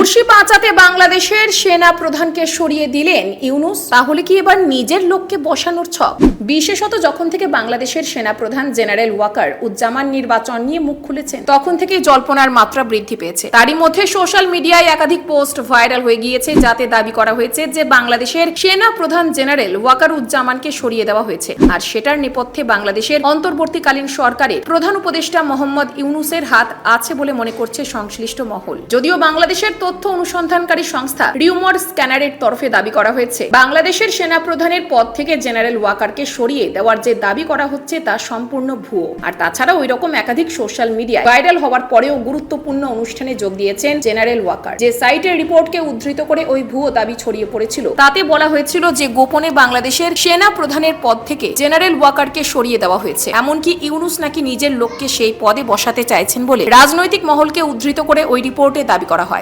কুর্সি বাঁচাতে বাংলাদেশের সেনা প্রধানকে সরিয়ে দিলেন ইউনুস। তাহলে কি এবার নিজের লোককে বসানোর ছক? বিশেষত যখন থেকে বাংলাদেশের সেনা প্রধান জেনারেল ওয়াকার উজ্জামান নির্বাচন নিয়ে মুখ খুলেছেন, তখন থেকে জল্পনার মাত্রা বৃদ্ধি পেয়েছে। তারই মধ্যে সোশ্যাল মিডিয়ায় একাধিক পোস্ট ভাইরাল হয়ে গিয়েছে, যাতে দাবি করা হয়েছে যে বাংলাদেশের সেনা প্রধান জেনারেল ওয়াকার উজ্জামানকে সরিয়ে দেওয়া হয়েছে। আর সেটার নেপথ্যে বাংলাদেশের অন্তর্বর্তীকালীন সরকারের প্রধান উপদেষ্টা মোহাম্মদ ইউনুসের হাত আছে বলে মনে করছে সংশ্লিষ্ট মহল। যদিও বাংলাদেশের তথ্য অনুসন্ধানকারী সংস্থা রিউমর স্ক্যানারের তরফে দাবি করা হয়েছে। বাংলাদেশের সেনা প্রধানের পদ থেকে জেনারেল ওয়াকারকে সরিয়ে দেওয়ার যে দাবি করা হচ্ছে তা সম্পূর্ণ ভুয়ো। আর তাছাড়া ওই রকম একাধিক সোশ্যাল মিডিয়ায় ভাইরাল হওয়ার পরেও গুরুত্বপূর্ণ অনুষ্ঠানে যোগ দিয়েছেন জেনারেল ওয়াকার। যে সাইটের রিপোর্টকে উদ্ধৃত করে ওই ভুয়ো দাবি ছড়িয়ে পড়েছিল, তাতে বলা হয়েছিল যে গোপনে বাংলাদেশের সেনা প্রধানের পদ থেকে জেনারেল ওয়াকারকে সরিয়ে দেওয়া হয়েছে। এমনকি ইউনুস নাকি নিজের লোককে সেই পদে বসাতে চাইছেন বলে রাজনৈতিক মহলকে উদ্ধৃত করে ওই রিপোর্টে দাবি করা হয়।